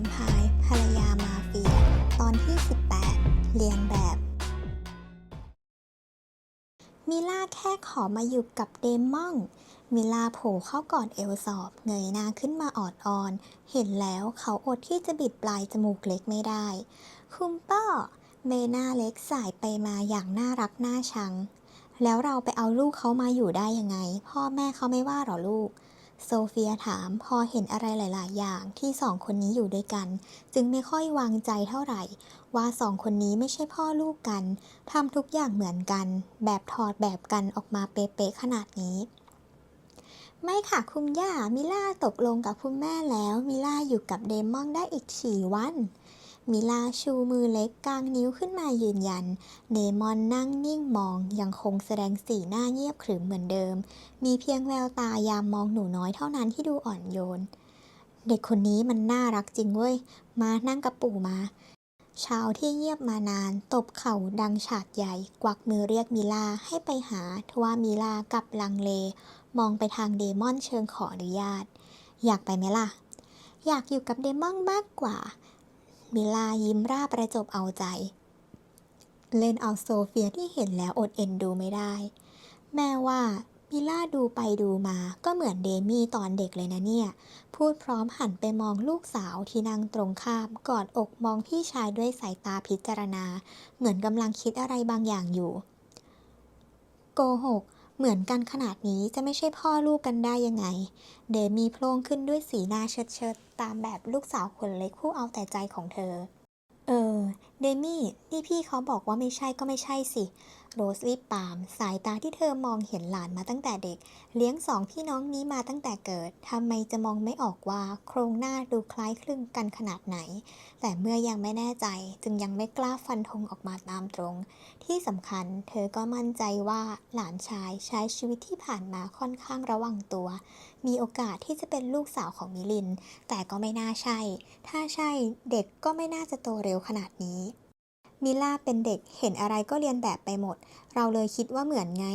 มไพร์ภรรยามาเฟีย ตอนที่ 18 เรียนแบบ มิล่าแค่ขอมาอยู่กับเดมอนมิล่าโผล่เข้ากอดเอลสอบ เงยหน้าขึ้นมาออดออน เห็นแล้วเขาอดที่จะบิดปลายจมูกเล็กไม่ได้ คุณป้อเมหน้าเล็กสายไปมาอย่างน่ารักน่าชัง แล้วเราไปเอาลูกเขามาอยู่ได้ยังไง พ่อแม่เขาไม่ว่าหรอลูก โซเฟียถามพอเห็นอะไรหลาย ๆ อย่างที่สองคนนี้อยู่ด้วยกัน จึงไม่ค่อยวางใจเท่าไหร่ ว่าสองคนนี้ไม่ใช่พ่อลูกกันทำทุกอย่างเหมือนกัน แบบถอดแบบกันออกมาเป๊ะๆขนาดนี้ไม่ค่ะคุณย่า มิล่าตกลงกับคุณแม่แล้ว มิล่าอยู่กับเดมอนได้อีกสี่วัน มิลาชูมือเล็กกลางนิ้วขึ้นมายืนยัน เดมอนนั่งนิ่งมองยังคงแสดงสีหน้าเงียบขรึมเหมือนเดิม มีเพียงแววตายามมองหนูน้อยเท่านั้นที่ดูอ่อนโยน เด็กคนนี้มันน่ารักจริงเว้ย มานั่งกับปู่มา ชาวที่เงียบมานาน ตบเข่าดังฉาดใหญ่ กวักมือเรียกมิลาให้ไปหาทว่ามิลากับลังเล มองไปทางเดมอนเชิงขออนุญาต อยากไปไหมล่ะ อยากอยู่กับเดมอนมากกว่า มิลายิ้มร่าประจบเอาใจ เล่นเอาโซเฟียที่เห็นแล้วอดเอ็นดูไม่ได้ แม่ว่ามิล่าดูไปดูมาก็เหมือนเดมี่ตอนเด็กเลยนะเนี่ย พูดพร้อมหันไปมองลูกสาวที่นั่งตรงข้ามกอดอกมองพี่ชายด้วยสายตาพิจารณา เหมือนกำลังคิดอะไรบางอย่างอยู่ โกหก เหมือนกันขนาดนี้จะไม่ใช่พ่อลูกกันได้ยังไง เดมีโพลงขึ้นด้วยสีหน้าเชิดเชิดตามแบบลูกสาวคนเล็กผู้เอาแต่ใจของเธอ เออเดมี่นี่พี่เขาบอกว่าไม่ใช่ก็ไม่ใช่สิ โรสรีบปาม สายตาที่เธอมองเห็นหลานมาตั้งแต่เด็ก เลี้ยงสองพี่น้องนี้มาตั้งแต่เกิดทำไมจะมองไม่ออกว่าโครงหน้าดูคล้ายคลึงกันขนาดไหน แต่เมื่อยังไม่แน่ใจจึงยังไม่กล้าฟันธงออกมาตามตรง ที่สำคัญเธอก็มั่นใจว่าหลานชายใช้ชีวิตที่ผ่านมาค่อนข้างระวังตัว มีโอกาสที่จะเป็นลูกสาวของมิลิน แต่ก็ไม่น่าใช่ ถ้าใช่เด็กก็ไม่น่าจะโตเร็วขนาดนี้ มิล่าเป็นเด็กเห็นอะไรก็เรียนแบบไปหมด เราเลยคิดว่าเหมือนไง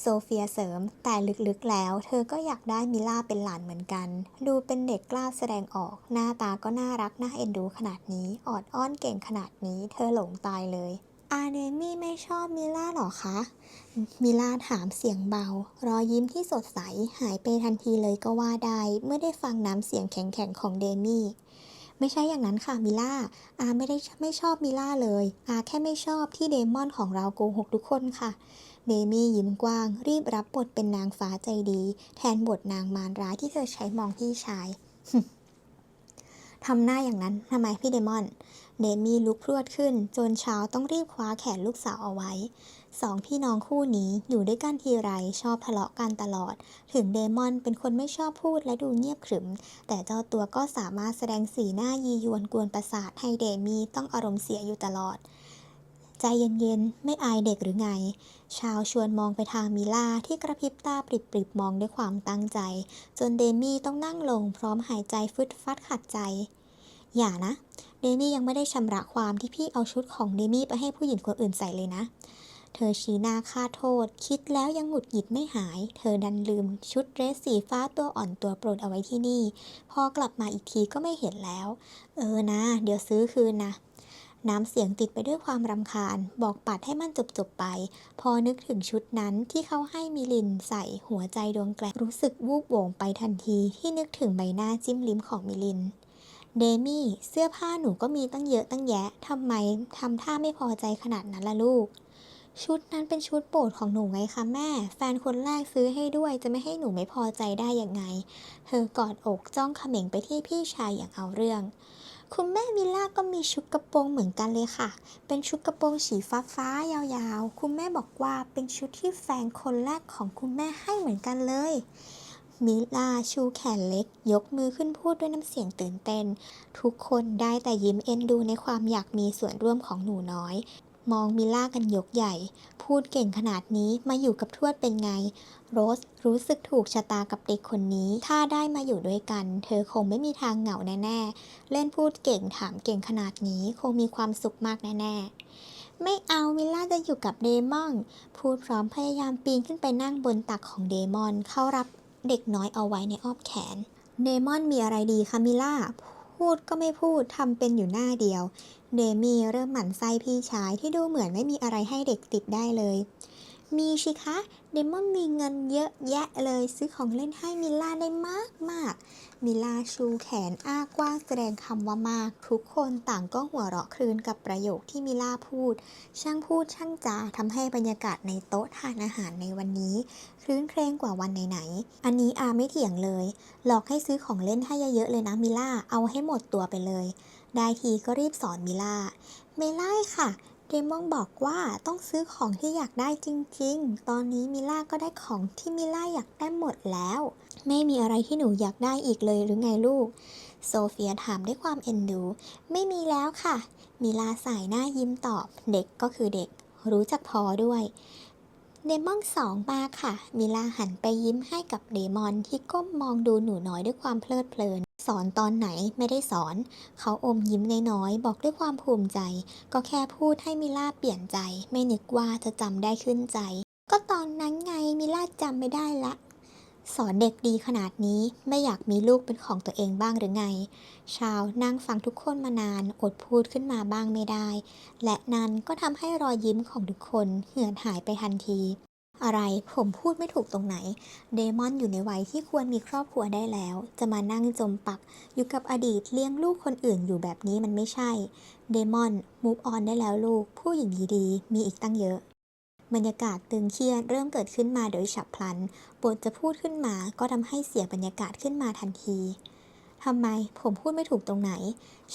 โซเฟียเสริม แต่ลึกๆแล้ว เธอก็อยากได้มิล่าเป็นหลานเหมือนกัน ดูเป็นเด็กกล้าแสดงออก หน้าตาก็น่ารักน่าเอ็นดูขนาดนี้ ออดอ้อนเก่งขนาดนี้ เธอหลงตายเลย อาเดมี่ไม่ชอบมิล่าหรอคะ มิล่าถามเสียงเบา รอยยิ้มที่สดใสหายไปทันทีเลยก็ว่าได้ เมื่อได้ฟังน้ำเสียงแข็งๆของเดมี่ ไม่ใช่อย่างนั้นค่ะมิล่าอาไม่ได้ไม่ชอบมิล่าเลยอาแค่ไม่ชอบที่เดมอนของเราโกหกทุกคนค่ะเดมี่ยิ้มกว้าง รีบรับบทเป็นนางฟ้าใจดี แทนบทนางมารร้ายที่เธอใช้มองพี่ชายทำหน้าอย่างนั้นทำไมพี่เดมอน เดมี่ลุกพรวดขึ้น จนเช้าต้องรีบคว้าแขนลูกสาวเอาไว้ สองพี่น้องคู่นี้อยู่ด้วยกันทีไรชอบทะเลาะกันตลอด ถึงเดมอนเป็นคนไม่ชอบพูดและดูเงียบขรึม แต่เจ้าตัวก็สามารถแสดงสีหน้ายียวนกวนประสาทให้เดมี่ต้องอารมณ์เสียอยู่ตลอด ใจเย็นๆ ไม่อายเด็กหรือไง ชาวชวนมองไปทางมิล่าที่กระพริบตาปริบๆมองด้วยความตั้งใจ จนเดมี่ต้องนั่งลงพร้อมหายใจฟึดฟัดขัดใจ อย่านะเดมี่ยังไม่ได้ชำระความที่พี่เอาชุดของเดมี่ไปให้ผู้หญิงคนอื่นใส่เลยนะ เธอชี้หน้าค่าโทษ คิดแล้วยังหงุดหงิดไม่หาย เธอดันลืมชุดเดรสสีฟ้าตัวอ่อนตัวโปรดเอาไว้ที่นี่ พอกลับมาอีกทีก็ไม่เห็นแล้ว เออนะ เดี๋ยวซื้อคืนนะน้ำเสียงติดไปด้วยความรำคาญ บอกปัดให้มันจบๆไป พอนึกถึงชุดนั้นที่เขาให้มิลินใส่หัวใจดวงแกลรู้สึกวูบโหวงไปทันทีที่นึกถึงใบหน้าจิ้มลิ้มของมิลิน เดมี่เสื้อผ้าหนูก็มีตั้งเยอะตั้งแยะทำไมทำท่าไม่พอใจขนาดนั้นล่ะลูก ชุดนั้นเป็นชุดโปรดของหนูไงคะแม่ แฟนคนแรกซื้อให้ด้วยจะไม่ให้หนูไม่พอใจได้ยังไง เธอกอดอกจ้องเขม่งไปที่พี่ชายอย่างเอาเรื่อง คุณแม่มิล่าก็มีชุดกระโปรงเหมือนกันเลยค่ะ เป็นชุดกระโปรงสีฟ้าฟ้าๆยาวๆ คุณแม่บอกว่าเป็นชุดที่แฟนคนแรกของคุณแม่ให้เหมือนกันเลย มิลาชูแขนเล็ก ยกมือขึ้นพูดด้วยน้ำเสียงตื่นเต้น ทุกคนได้แต่ยิ้มเอ็นดูในความอยากมีส่วนร่วมของหนูน้อย มองมิล่ากันยกใหญ่ พูดเก่งขนาดนี้มาอยู่กับทวดเป็นไง โรสรู้สึกถูกชะตากับเด็กคนนี้ ถ้าได้มาอยู่ด้วยกัน เธอคงไม่มีทางเหงาแน่ๆ เล่นพูดเก่งถามเก่งขนาดนี้คงมีความสุขมากแน่ๆไม่เอามิล่าจะอยู่กับเดมอน พูดพร้อมพยายามปีนขึ้นไปนั่งบนตักของเดมอน เข้ารับ เด็กน้อยเอาไว้ในอ้อมแขน เดมอนมีอะไรดีคามิล่าพูพูดก็ไม่พูดทำเป็นอยู่หน้าเดียว เดมี่เริ่มหมั่นไส้พี่ชายที่ดูเหมือนไม่มีอะไรให้เด็กติดได้เลย มีสิคะ เดมอนมีเงินเยอะแยะเลยซื้อของเล่นให้มิลล่าได้มากมากมิลล่าชูแขนอ้ากว้างแสดงคำว่ามาก ทุกคนต่างก็หัวเราะครืนกับประโยคที่มิลล่าพูด ช่างพูดช่างจาทำให้บรรยากาศในโต๊ะทานอาหารในวันนี้ครื้นเครงกว่าวันไหนๆอันนี้อาไม่เถียงเลย หลอกให้ซื้อของเล่นให้เยอะๆเลยนะมิลล่าเอาให้หมดตัวไปเลย ได้ทีก็รีบสอนมิลล่าไม่ไล่ค่ะ เดมอนบอกว่าต้องซื้อของที่อยากได้จริงๆ ตอนนี้มิล่าก็ได้ของที่มิล่าอยากได้หมดแล้ว ไม่มีอะไรที่หนูอยากได้อีกเลยหรือไงลูก โซเฟียถามด้วยความเอ็นดู ไม่มีแล้วค่ะ มิลาสายหน้ายิ้มตอบ เด็กก็คือเด็ก รู้จักพอด้วยเดมอนสองมาค่ะ มิลาหันไปยิ้มให้กับเดมอนที่ก้มมองดูหนูน้อยด้วยความเพลิดเพลิน สอนตอนไหนไม่ได้สอน เขาอมยิ้มน้อยๆบอกด้วยความภูมิใจ ก็แค่พูดให้มิลาเปลี่ยนใจ ไม่นึกว่าจะจำได้ขึ้นใจ ก็ตอนนั้นไงมิลาจำไม่ได้ละ สอนเด็กดีขนาดนี้ไม่อยากมีลูกเป็นของตัวเองบ้างหรือไง ชาวนั่งฟังทุกคนมานานอดพูดขึ้นมาบ้างไม่ได้ และนั้นก็ทำให้รอยยิ้มของทุกคนเหือนหายไปทันที อะไร ผมพูดไม่ถูกตรงไหน เดมอนอยู่ในวัยที่ควรมีครอบครัวได้แล้ว จะมานั่งจมปัก อยู่กับอดีตเลี้ยงลูกคนอื่นอยู่แบบนี้มันไม่ใช่ เดมอนมูฟออนได้แล้วลูก ผู้หญิงดีๆมีอีกตั้งเยอะบรรยากาศตึงเครียดเริ่มเกิดขึ้นมาโดยฉับพลัน บทจะพูดขึ้นมาก็ทำให้เสียบรรยากาศขึ้นมาทันที ทำไมผมพูดไม่ถูกตรงไหน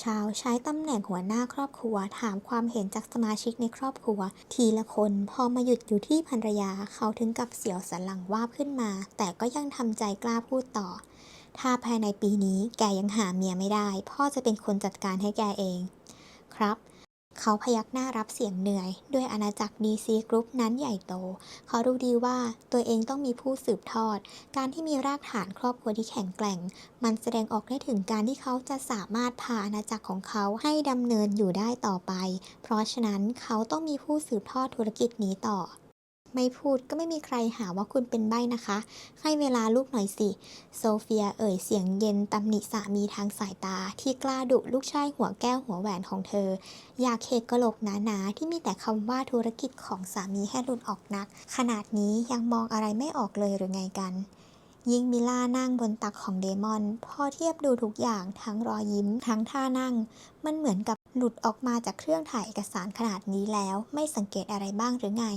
ชาวใช้ตำแหน่งหัวหน้าครอบครัว ถามความเห็นจากสมาชิกในครอบครัว ทีละคนพอมาหยุดอยู่ที่ภรรยาเขาถึงกับเสียวสันหลังวาบขึ้นมา แต่ก็ยังทำใจกล้าพูดต่อ ถ้าภายในปีนี้แกยังหาเมียไม่ได้ พ่อจะเป็นคนจัดการให้แกเอง ครับ เขาพยักหน้ารับเสียงเหนื่อย ด้วยอาณาจักร DC Group นั้นใหญ่โต เขารู้ดีว่าตัวเองต้องมีผู้สืบทอด การที่มีรากฐานครอบครัวที่แข็งแกร่ง มันแสดงออกได้ถึงการที่เขาจะสามารถพาอาณาจักรของเขาให้ดำเนินอยู่ได้ต่อไป เพราะฉะนั้นเขาต้องมีผู้สืบทอดธุรกิจนี้ต่อ ไม่พูดก็ไม่มีใครหาว่าคุณเป็นใบ้นะคะ ให้เวลาลูกหน่อยสิ โซเฟียเอ่ยเสียงเย็นตำหนิสามีทางสายตา ที่กล้าดุลูกชายหัวแก้วหัวแหวนของเธอ อยากเคกกะโหลกหนาๆที่มีแต่คำว่าธุรกิจของสามีให้หลุดออกนัก ขนาดนี้ยังมองอะไรไม่ออกเลยหรือไงกัน ยิ่งมิล่านั่งบนตักของเดมอน พอเทียบดูทุกอย่างทั้งรอยยิ้ม ทั้งท่านั่ง มันเหมือนกับหลุดออกมาจากเครื่องถ่ายเอกสารขนาดนี้แล้ว ไม่สังเกตอะไรบ้างหรือไง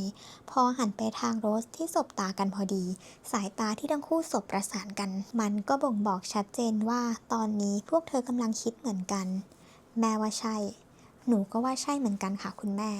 พอหันไปทางโรสที่สบตากันพอดี สายตาที่ทั้งคู่สบประสานกัน มันก็บ่งบอกชัดเจนว่า ตอนนี้พวกเธอกำลังคิดเหมือนกัน แม่ว่าใช่ หนูก็ว่าใช่เหมือนกันค่ะคุณแม่